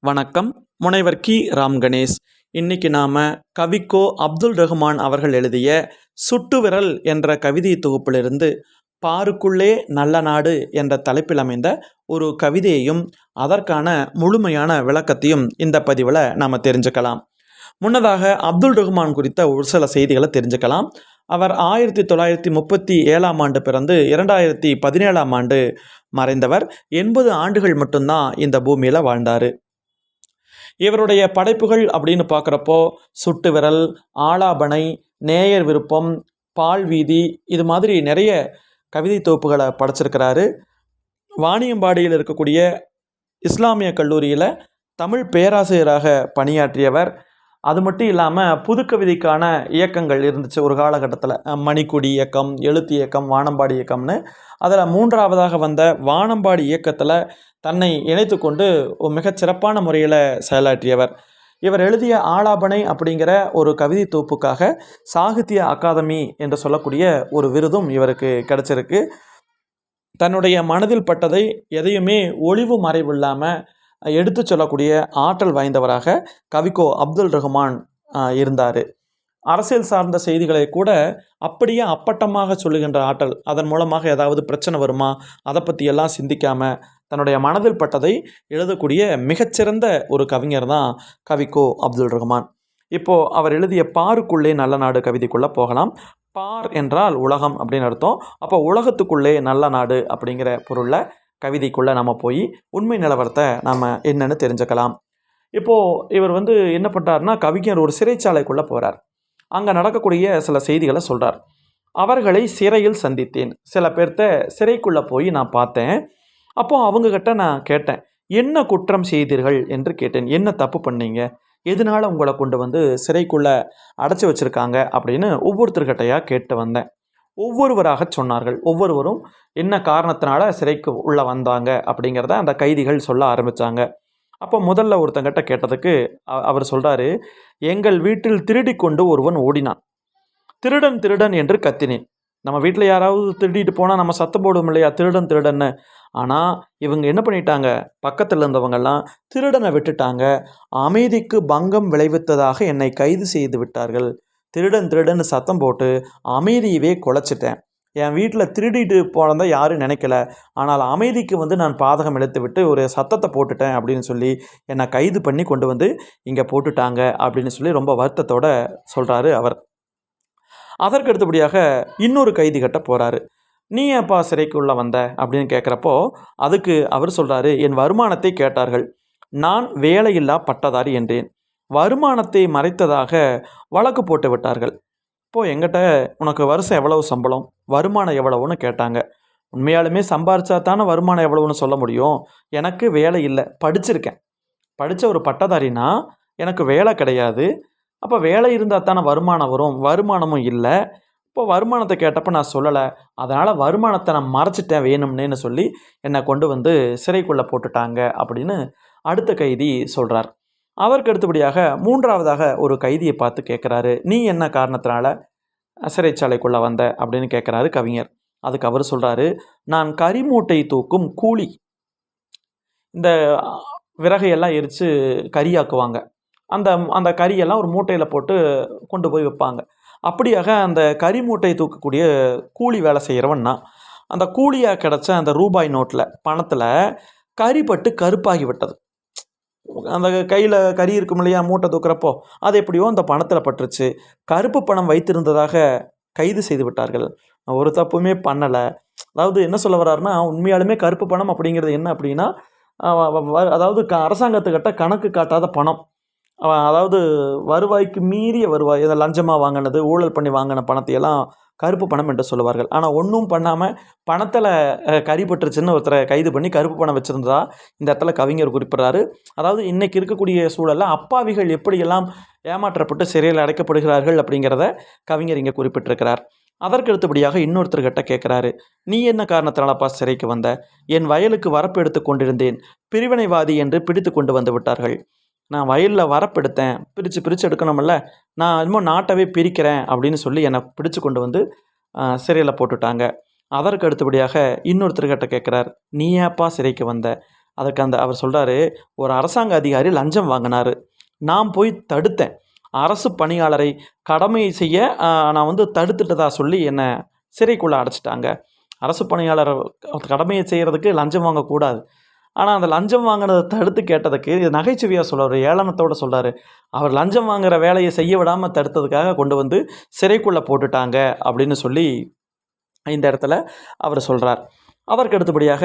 வணக்கம். முனைவர் கி. ராம் கணேஷ். இன்னைக்கு நாம் கவிக்கோ அப்துல் ரஹ்மான் அவர்கள் எழுதிய சுட்டுவிரல் என்ற கவிதை தொகுப்பிலிருந்து பாருக்குள்ளே நல்ல நாடு என்ற தலைப்பில் அமைந்த ஒரு கவிதையையும் அதற்கான முழுமையான விளக்கத்தையும் இந்த பதிவில் நாம் தெரிஞ்சுக்கலாம். முன்னதாக அப்துல் ரஹ்மான் குறித்த ஒரு சில செய்திகளை தெரிஞ்சுக்கலாம். அவர் ஆயிரத்தி தொள்ளாயிரத்தி முப்பத்தி ஏழாம் ஆண்டு பிறந்து இரண்டாயிரத்தி பதினேழாம் ஆண்டு மறைந்தவர். எண்பது ஆண்டுகள் மட்டும்தான் இந்த பூமியில் வாழ்ந்தார். இவருடைய படைப்புகள் அப்படின்னு பார்க்குறப்போ சுட்டு விரல் ஆலாபனை நேயர் விருப்பம் பால் வீதி இது மாதிரி நிறைய கவிதை தொகுப்புகளை படைச்சிருக்கிறாரு. வாணியம்பாடியில் இருக்கக்கூடிய இஸ்லாமிய கல்லூரியில் தமிழ் பேராசிரியராக பணியாற்றியவர் அது மட்டும் இல்லாமல் புதுக்கவிதைக்கான இயக்கங்கள் இருந்துச்சு ஒரு காலகட்டத்தில். மணிக்குடி இயக்கம் எழுத்து இயக்கம் வானம்பாடி இயக்கம்னு. அதில் மூன்றாவதாக வந்த வானம்பாடி இயக்கத்தில் தன்னை இணைத்து கொண்டு ஒரு முறையில் செயலாற்றியவர். இவர் எழுதிய ஆலாபனை அப்படிங்கிற ஒரு கவிதை தொகுப்புக்காக சாகித்ய அகாதமி என்று சொல்லக்கூடிய ஒரு விருதும் இவருக்கு கிடைச்சிருக்கு. தன்னுடைய மனதில் பட்டதை எதையுமே ஒளிவு மறைவில்லாமல் எடுத்து சொல்லக்கூடிய ஆற்றல் வாய்ந்தவராக கவிக்கோ அப்துல் ரஹ்மான் இருந்தார். அரசியல் சார்ந்த செய்திகளை கூட அப்படியே அப்பட்டமாக சொல்லுகின்ற ஆற்றல் அதன் மூலமாக ஏதாவது பிரச்சனை வருமா அதை பற்றியெல்லாம் சிந்திக்காமல் தன்னுடைய மனதில் பட்டதை எழுதக்கூடிய மிகச்சிறந்த ஒரு கவிஞர் தான் கவிக்கோ அப்துல் ரஹ்மான். இப்போது அவர் எழுதிய பாருக்குள்ளே நல்ல நாடு கவிதைக்குள்ளே போகலாம். பார் என்றால் உலகம் அப்படின்னு அர்த்தம். அப்போ உலகத்துக்குள்ளே நல்ல நாடு அப்படிங்கிற பொருளில் கவிதைக்குள்ளே நம்ம போய் உண்மை நிலவரத்தை நாம் என்னென்னு தெரிஞ்சுக்கலாம். இப்போது இவர் வந்து என்ன பண்ணுறாருனா கவிஞர் ஒரு சிறைச்சாலைக்குள்ளே போகிறார் அங்கே நடக்கக்கூடிய சில செய்திகளை சொல்கிறார் அவர்களை சிறையில் சந்தித்தேன். சில பேர்த்த சிறைக்குள்ளே போய் நான் பார்த்தேன். அப்போது அவங்கக்கிட்ட நான் கேட்டேன் என்ன குற்றம் செய்தீர்கள்? என்று கேட்டேன். என்ன தப்பு பண்ணீங்க? எதனால் உங்களை கொண்டு வந்து சிறைக்குள்ளே அடைச்சி வச்சுருக்காங்க? அப்படின்னு ஒவ்வொருத்தர்கிட்டையாக கேட்டு வந்தேன். ஒவ்வொருவராக சொன்னார்கள். ஒவ்வொருவரும் என்ன காரணத்தினால சிறைக்கு உள்ளே வந்தாங்க அப்படிங்கிறத அந்த கைதிகள் சொல்ல ஆரம்பித்தாங்க அப்போ முதல்ல ஒருத்தங்கிட்ட கேட்டதுக்கு அவர் சொல்கிறாரு எங்கள் வீட்டில் திருடி கொண்டு ஒருவன் ஓடினான். திருடன் திருடன் என்று கத்தினேன். நம்ம வீட்டில் யாராவது திருடிட்டு போனால் நம்ம சத்தம் போடுவோம் இல்லையா? திருடன் திருடன்னு. ஆனால் இவங்க என்ன பண்ணிட்டாங்க? பக்கத்தில் இருந்தவங்கெல்லாம் திருடனை விட்டுட்டாங்க. அமைதிக்கு பங்கம் விளைவித்ததாக என்னை கைது செய்து விட்டார்கள். திருடன் திருடன்னு சத்தம் போட்டு அமைதியவே குலைச்சிட்டேன். என் வீட்டில் திருடிட்டு போனதான் யாரும் நினைக்கல. ஆனால் அமைதிக்கு வந்து நான் பாதகம் எடுத்து விட்டு ஒரு சத்தத்தை போட்டுட்டேன் அப்படின்னு சொல்லி என்னை கைது பண்ணி கொண்டு வந்து இங்கே போட்டுட்டாங்க அப்படின்னு சொல்லி ரொம்ப வருத்தத்தோடு சொல்கிறாரு அவர். அதற்கு அடுத்தபடியாக இன்னொரு கைதி கட்ட போகிறாரு நீ ஏப்பா சிறைக்குள்ளே வந்த? அப்படின்னு கேட்குறப்போ அதுக்கு அவர் சொல்கிறாரு என் வருமானத்தை கேட்டார்கள். நான் வேலையில்லா பட்டதாரி என்றேன். வருமானத்தை மறைத்ததாக வழக்கு போட்டு விட்டார்கள். இப்போது எங்கிட்ட உனக்கு வருஷம் எவ்வளவு சம்பளம்? வருமானம் எவ்வளவுன்னு கேட்டாங்க. உண்மையாலுமே சம்பாரிச்சா தானே வருமானம் எவ்வளவுன்னு சொல்ல முடியும்? எனக்கு வேலை இல்லை. படிச்சிருக்கேன். படித்த ஒரு பட்டதாரினா எனக்கு வேலை கிடையாது. அப்போ வேலை இருந்தால் தானே வருமானம் வரும். வருமானமும் இல்லை. இப்போ வருமானத்தை கேட்டப்போ நான் சொல்லலை. அதனால் வருமானத்தை நான் மறைச்சிட்டேன் வேணும்னேன்னு சொல்லி என்னை கொண்டு வந்து சிறைக்குள்ளே போட்டுட்டாங்க அப்படின்னு அடுத்த கைதி சொல்கிறார் அவருக்கு அடுத்தபடியாக மூன்றாவதாக ஒரு கைதியை பார்த்து கேட்குறாரு. நீ என்ன காரணத்தினால சிறைச்சாலைக்குள்ளே வந்த? அப்படின்னு கேட்குறாரு கவிஞர். அதுக்கு அவர் சொல்கிறாரு நான் கரிமூட்டை தூக்கும் கூலி. இந்த விறகையெல்லாம் எரித்து கறியாக்குவாங்க அந்த அந்த கரியெல்லாம் ஒரு மூட்டையில் போட்டு கொண்டு போய் வைப்பாங்க. அப்படியாக அந்த கறி மூட்டை தூக்கக்கூடிய கூலி வேலை செய்கிறவன்னா அந்த கூலியாக கிடச்ச அந்த ரூபாய் நோட்டில் பணத்தில் கரிப்பட்டு கருப்பாகி விட்டது. அந்த கையில் கறி இருக்கும் இல்லையா மூட்டை தூக்குறப்போ அது எப்படியோ அந்த பணத்தில் பட்டுருச்சு. கருப்பு பணம் வைத்திருந்ததாக கைது செய்து விட்டார்கள். ஒரு தப்புமே பண்ணலை. அதாவது என்ன சொல்ல வர்றாருன்னா உண்மையாலுமே கருப்பு பணம் அப்படிங்கிறது என்ன அப்படின்னா அதாவது க அரசாங்கத்துக்கிட்ட கணக்கு காட்டாத பணம். அதாவது வருவாய்க்கு மீறிய வருவாய் இதை லஞ்சமாக வாங்கினது ஊழல் பண்ணி வாங்கின பணத்தையெல்லாம் கருப்பு பணம் என்று சொல்லுவார்கள். ஆனால் ஒன்றும் பண்ணாமல் பணத்தில் கறிப்பட்டுருச்சுன்னு ஒருத்தரை கைது பண்ணி கருப்பு பணம் வச்சுருந்ததா இந்த இடத்துல கவிஞர் குறிப்பிட்றாரு. அதாவது இன்றைக்கி இருக்கக்கூடிய சூழலில் அப்பாவிகள் எப்படியெல்லாம் ஏமாற்றப்பட்டு சிறையில் அடைக்கப்படுகிறார்கள் அப்படிங்கிறத கவிஞர் இங்கே குறிப்பிட்டிருக்கிறார். அதற்கு அடுத்தபடியாக இன்னொருத்தர்கிட்ட கேட்குறாரு. நீ என்ன காரணத்தினாலப்பா சிறைக்கு வந்த? என் வயலுக்கு வரப்பு எடுத்து கொண்டிருந்தேன். பிரிவினைவாதி என்று பிடித்து கொண்டு வந்து விட்டார்கள். நான் வயலில் வரப்பெடுத்தேன் பிரித்து பிரித்து எடுக்கணுமில்ல நான் என்னமோ நாட்டவே பிரிக்கிறேன் அப்படின்னு சொல்லி என்னை பிடிச்சு கொண்டு வந்து சிறையில் போட்டுட்டாங்க. அதற்கு அடுத்தபடியாக இன்னொருத்தர்கிட்ட கேட்குறார் நீ ஏப்பா சிறைக்கு வந்த? அதற்கு அந்த அவர் சொல்கிறாரு ஒரு அரசாங்க அதிகாரி லஞ்சம் வாங்கினார். நான் போய் தடுத்தேன். அரசு பணியாளரை கடமை செய்ய நான் வந்து தடுத்துட்டதா சொல்லி என்னை சிறைக்குள்ளே அடைச்சிட்டாங்க. அரசு பணியாளர் கடமையை செய்கிறதுக்கு லஞ்சம் வாங்கக்கூடாது. ஆனால் அந்த லஞ்சம் வாங்கினதை தடுத்து கேட்டதுக்கு இது நகைச்சுவையாக சொல்கிறார் ஏளனத்தோடு சொல்கிறாரு அவர் லஞ்சம் வாங்குகிற வேலையை செய்ய விடாமல் தடுத்ததுக்காக கொண்டு வந்து சிறைக்குள்ளே போட்டுட்டாங்க அப்படின்னு சொல்லி இந்த இடத்துல அவர் சொல்கிறார் அவருக்கு அடுத்தபடியாக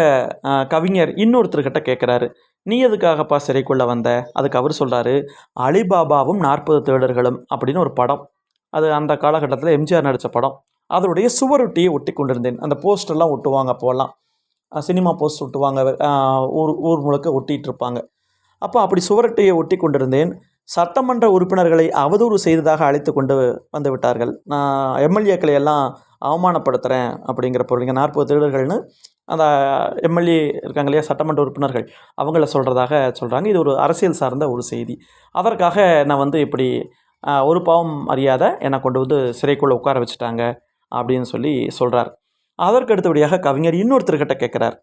கவிஞர் இன்னொருத்தர்கிட்ட கேட்குறாரு நீ எதுக்காகப்பா சிறைக்குள்ளே வந்த? அதுக்கு அவர் சொல்கிறாரு அலிபாபாவும் நாற்பது தேடர்களும் அப்படின்னு ஒரு படம். அது அந்த காலகட்டத்தில் எம்ஜிஆர் நடித்த படம். அதனுடைய சுவரொட்டியை ஒட்டி கொண்டிருந்தேன் அந்த போஸ்டர்லாம் ஒட்டுவாங்க அப்போல்லாம் சினிமா போஸ்ட் ஒட்டுவாங்க. ஊர் ஊர் முழுக்க ஒட்டிகிட்டு இருப்பாங்க அப்போ அப்படி சுவரட்டையை ஒட்டி கொண்டிருந்தேன். சட்டமன்ற உறுப்பினர்களை அவதூறு செய்ததாக அழைத்து கொண்டு வந்து விட்டார்கள். நான் எம்எல்ஏக்களை எல்லாம் அவமானப்படுத்துகிறேன் அப்படிங்கிற பொருள் நாற்பது திருடர்கள்னு அந்த எம்எல்ஏ இருக்காங்க இல்லையா சட்டமன்ற உறுப்பினர்கள் அவங்கள சொல்கிறதாக சொல்கிறாங்க இது ஒரு அரசியல் சார்ந்த ஒரு செய்தி. அதற்காக நான் வந்து இப்படி ஒரு பாவம் அறியாத என்னை கொண்டு வந்து சிறைக்குள்ளே உட்கார வச்சுட்டாங்க அப்படின்னு சொல்லி சொல்கிறார் அதற்கு அடுத்தபடியாக கவிஞர் இன்னொருத்தர்கிட்ட கேட்குறார்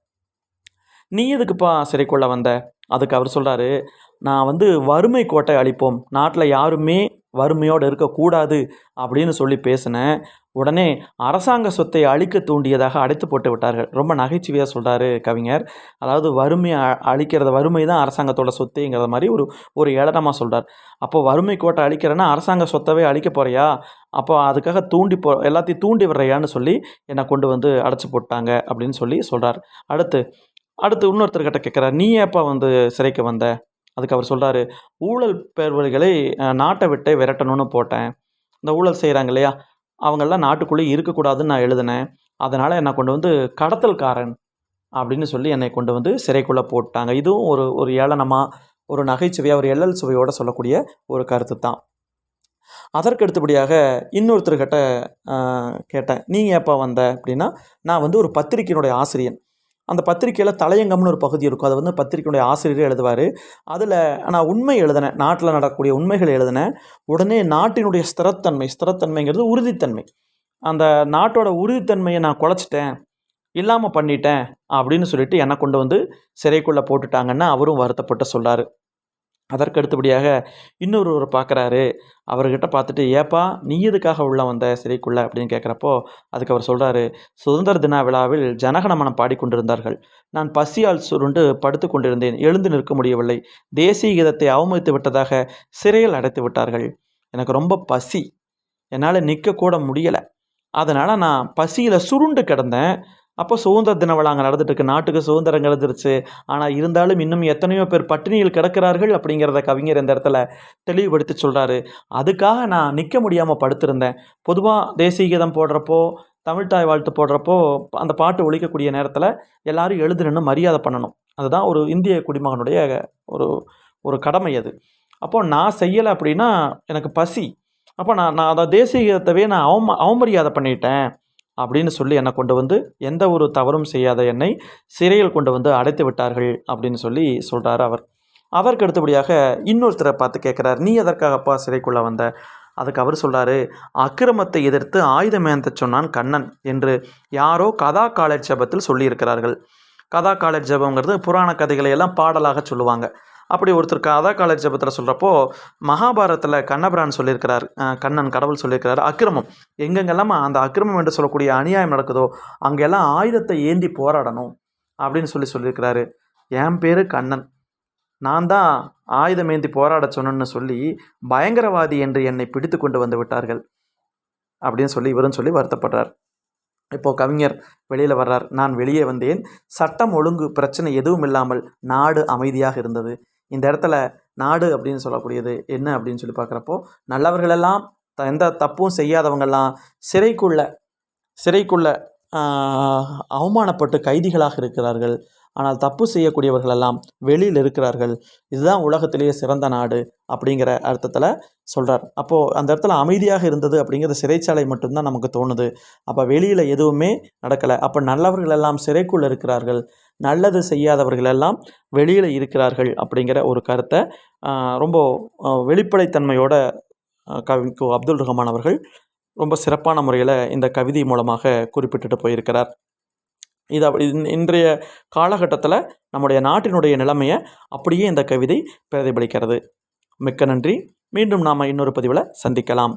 நீ எதுக்குப்பா சிறைக்குள்ளே வந்த? அதுக்கு அவர் சொல்கிறாரு நான் வந்து வறுமை கோட்டை அழிப்போம். நாட்டில் யாருமே வறுமையோடு இருக்கக்கூடாது அப்படின்னு சொல்லி பேசினேன் உடனே அரசாங்க சொத்தை அழிக்க தூண்டியதாக அடைத்து போட்டு விட்டார்கள். ரொம்ப நகைச்சுவையாக சொல்கிறாரு கவிஞர். அதாவது வறுமையை அ- வறுமை தான் அரசாங்கத்தோட சொத்துங்கிற மாதிரி ஒரு ஒரு ஏளனமாக சொல்கிறார் அப்போ வறுமை கோட்டை அழிக்கிறேன்னா அரசாங்க சொத்தவே அழிக்க போறியா? அப்போ அதுக்காக தூண்டி போ எல்லாத்தையும் தூண்டி விடுறியான்னு சொல்லி என்னை கொண்டு வந்து அடைச்சி போட்டாங்க அப்படின்னு சொல்லி சொல்கிறார் அடுத்து அடுத்து இன்னொருத்தர்கிட்ட கேட்குறாரு நீ ஏப்பா வந்து சிறைக்கு வந்த? அதுக்கு அவர் சொல்கிறாரு ஊழல் பேர்வழிகளை நாட்டை விட்டு விரட்டணும்னு போட்டேன். இந்த ஊழல் செய்கிறாங்க இல்லையா? அவங்கெல்லாம் நாட்டுக்குள்ளே இருக்கக்கூடாதுன்னு நான் எழுதினேன். அதனால் என்னை கொண்டு வந்து கடத்தல்காரன் அப்படின்னு சொல்லி என்னை கொண்டு வந்து சிறைக்குள்ளே போட்டாங்க. இதுவும் ஒரு ஒரு ஏளனமாக ஒரு நகைச்சுவையாக ஒரு எள்ளல் சுவையோடு சொல்லக்கூடிய ஒரு கருத்து தான். அதற்கு அடுத்தபடியாக இன்னொருத்தர்கிட்ட கேட்டேன் நீங்கள் எப்போ வந்த? அப்படின்னா நான் வந்து ஒரு பத்திரிக்கையினுடைய ஆசிரியன். அந்த பத்திரிக்கையில் தலையங்கம்னு ஒரு பகுதி இருக்கும். அதை வந்து பத்திரிக்கையுடைய ஆசிரியர் எழுதுவார். அதில் நான் உண்மை எழுதினேன். நாட்டில் நடக்கக்கூடிய உண்மைகள் எழுதினேன். உடனே நாட்டினுடைய ஸ்திரத்தன்மை ஸ்திரத்தன்மைங்கிறது உறுதித்தன்மை. அந்த நாட்டோட உறுதித்தன்மையை நான் குலைச்சிட்டேன் இல்லாமல் பண்ணிட்டேன் அப்படின்னு சொல்லிட்டு என்னை கொண்டு வந்து சிறைக்குள்ளே போட்டுட்டாங்கன்னு அவரும் வருத்தப்பட்டு சொல்றாரு அதற்கு அடுத்தபடியாக இன்னொருவர் பார்க்குறாரு. அவர்கிட்ட பார்த்துட்டு ஏப்பா நீ எதுக்காக உள்ள வந்த சிறைக்குள்ளே? அப்படின்னு கேட்குறப்போ அதுக்கு அவர் சொல்கிறாரு சுதந்திர தின விழாவில் ஜனகணமனம் பாடிக்கொண்டிருந்தார்கள். நான் பசியால் சுருண்டு படுத்து கொண்டிருந்தேன். எழுந்து நிற்க முடியவில்லை. தேசிய கீதத்தை அவமதித்து விட்டதாக சிறையில் அடைத்து விட்டார்கள். எனக்கு ரொம்ப பசி. என்னால் நிற்கக்கூட முடியலை. அதனால் நான் பசியில் சுருண்டு கிடந்தேன். அப்போ சுதந்திர தின விழா அங்கே நடந்துட்டு நாட்டுக்கு சுதந்திரம் கிடந்துருச்சு ஆனால் இருந்தாலும் இன்னும் எத்தனையோ பேர் பட்டினியில் கிடக்கிறார்கள் அப்படிங்கிறத கவிஞர் இந்த இடத்துல தெளிவுபடுத்தி சொல்கிறாரு அதுக்காக நான் நிற்க முடியாமல் படுத்திருந்தேன். பொதுவாக தேசிய கீதம் போடுறப்போ தமிழ்தாய் வாழ்த்து போடுறப்போ அந்த பாட்டு ஒழிக்கக்கூடிய நேரத்தில் எல்லாரும் எழுந்து மரியாதை பண்ணணும். அதுதான் ஒரு இந்திய குடிமகனுடைய ஒரு ஒரு கடமை அது. அப்போ நான் செய்யலை அப்படின்னா எனக்கு பசி. அப்போ நான் நான் அதை தேசிய கீதத்தவே நான் அவம அவமரியாதை பண்ணிட்டேன். அப்படின்னு சொல்லி என்னை கொண்டு வந்து எந்த ஒரு தவறும் செய்யாத என்னை சிறையில் கொண்டு வந்து அடைத்து விட்டார்கள் அப்படின்னு சொல்லி சொல்கிறார் அவர். அவருக்கு அடுத்தபடியாக இன்னொருத்தரை பார்த்து கேட்குறார் நீ எதற்காகப்பா சிறைக்குள்ளே வந்த? அதுக்கு அவர் சொல்கிறாரு அக்கிரமத்தை எதிர்த்து ஆயுதமேந்த சொன்னான் கண்ணன் என்று யாரோ கதா காலேஜ் ஜபத்தில் சொல்லியிருக்கிறார்கள். கதா காலேஜ் ஜபங்கிறது புராண கதைகளை எல்லாம் பாடலாக சொல்லுவாங்க. அப்படி ஒருத்தர் கதா காலேஜ் ஜபத்தில் சொல்கிறப்போ மகாபாரத்தில் கண்ணபிரான் சொல்லியிருக்கிறார். கண்ணன் கடவுள் சொல்லியிருக்கிறார். அக்கிரமம். எங்கெங்கெல்லாம் அந்த அக்கிரமம் என்று சொல்லக்கூடிய அநியாயம் நடக்குதோ அங்கெல்லாம் ஆயுதத்தை ஏந்தி போராடணும் அப்படின்னு சொல்லி சொல்லியிருக்கிறாரு. என் பேர் கண்ணன். நான் தான் ஆயுதம் ஏந்தி போராட சொன்னேன்னு சொல்லி பயங்கரவாதி என்று என்னை பிடித்து கொண்டு வந்து விட்டார்கள் அப்படின்னு சொல்லி இவரும் சொல்லி வருத்தப்படுறார். இப்போ கவிஞர் வெளியில் வர்றார். நான் வெளியே வந்தேன். சட்டம் ஒழுங்கு பிரச்சனை எதுவும் இல்லாமல் நாடு அமைதியாக இருந்தது. இந்த இடத்துல நாடு அப்படின்னு சொல்லக்கூடியது என்ன அப்படின்னு சொல்லி பார்க்குறப்போ நல்லவர்களெல்லாம் த- எந்த தப்பும் செய்யாதவங்கெல்லாம் சிறைக்குள்ள சிறைக்குள்ள அவமானப்பட்டு கைதிகளாக இருக்கிறார்கள். ஆனால் தப்பு செய்யக்கூடியவர்களெல்லாம் வெளியில் இருக்கிறார்கள். இதுதான் உலகத்திலேயே சிறந்த நாடு அப்படிங்கிற அர்த்தத்தில் சொல்கிறார் அப்போது அந்த இடத்துல அமைதியாக இருந்தது அப்படிங்கிறது சிறைச்சாலை மட்டும்தான் நமக்கு தோணுது. அப்போ வெளியில் எதுவுமே நடக்கலை. அப்போ நல்லவர்கள் எல்லாம் சிறைக்குள் இருக்கிறார்கள். நல்லது செய்யாதவர்கள் எல்லாம் வெளியில் இருக்கிறார்கள் அப்படிங்கிற ஒரு கருத்தை ரொம்ப வெளிப்படைத்தன்மையோட ஆஹ், கவி அப்துல் ரஹ்மான் அவர்கள் ரொம்ப சிறப்பான முறையில் இந்த கவிதை மூலமாக குறிப்பிட்டுட்டு போயிருக்கிறார். இது இன்றைய காலகட்டத்தில் நம்முடைய நாட்டினுடைய நிலைமையை அப்படியே இந்த கவிதை பிரதிபலிக்கிறது. மிக்க நன்றி. மீண்டும் நாம் இன்னொரு பதிவில் சந்திக்கலாம்.